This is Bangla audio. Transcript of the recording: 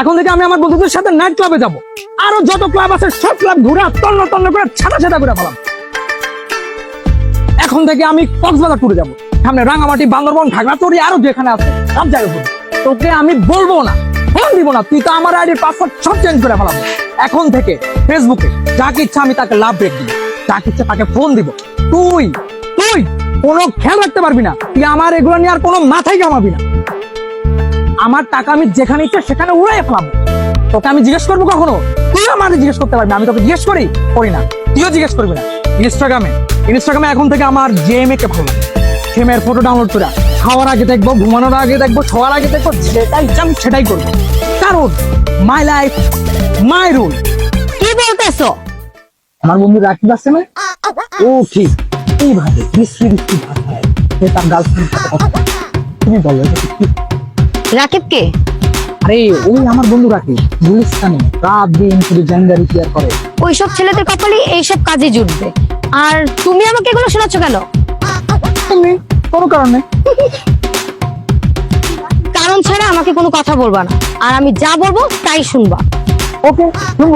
এখন থেকে আমি আমার বন্ধুদের সাথে নাইট ক্লাবে যাব। আরও যত ক্লাব আছে, সব ক্লাব ঘুরে তন্ন তন্ন করে ছাটা ছাটা করে ফেলাম এখন থেকে আমি কক্সবাজার ট্যুরে যাব। সামনে রাঙামাটি, বান্দরবন খাগড়াছড়ি আরও যেখানে আছে, সব জায়গায় ঘুরবো। তোকে আমি বলব না, ফোন দিব না, তুই তো আমার আইডির পাসওয়ার্ড সব চেঞ্জ করে ফেলাবো। এখন থেকে ফেসবুকে যাকে ইচ্ছা আমি তাকে লাভ ব্রেক দিব যাকে ইচ্ছা তাকে ফোন দিব। তুই তুই কোনো খেয়াল রাখতে পারবি না, তুই আমার এগুলো নিয়ে আর কোনো মাথায় কামাবি না। আমার টাকা আমি যেখানে ইচ্ছা সেখানে উড়াই ফেলাবো। তোকে আমি জিজ্ঞেস করব কখনো? তুই আমাকে জিজ্ঞেস করতে পারবি আমি তোকে জিজ্ঞেস করি করি না। তুইও জিজ্ঞেস করবি না। ইনস্টাগ্রামে ইনস্টাগ্রামে এখন থেকে আমার জেএমএ কে ভালো জেএমএর ফটো ডাউনলোড করে খাওয়ার আগে দেখব ঘুমানোর আগে দেখব ছোয়ার আগে দেখব যেটাই ইচ্ছা আমি সেটাই করব। কারণ মাই লাইফ মাই রুল কি বলতেছো? আমার বন্ধু রাকিব আছে না? ও ঠিক এইভাবে বিশ্রী বিশ্রী ভাষায় সে তার গার্লফ্রেন্ড কথা তুমি বলো? রাকিব কে? আরে ওই আমার বন্ধু রাকিব গুলিস্তানে। রাত দিন শুধু জেন্ডার কেয়ার করে। ওইসব ছেলেদের কপালে এইসব কাজে জুটবে। আর তুমি আমাকে এগুলো শোনাচ্ছ কেন? তুমি কোনো কারণে। কারণ ছাড়া আমাকে কোনো কথা বলবা না। আর আমি যা বলব তাই শুনবা। ওকে শুনব।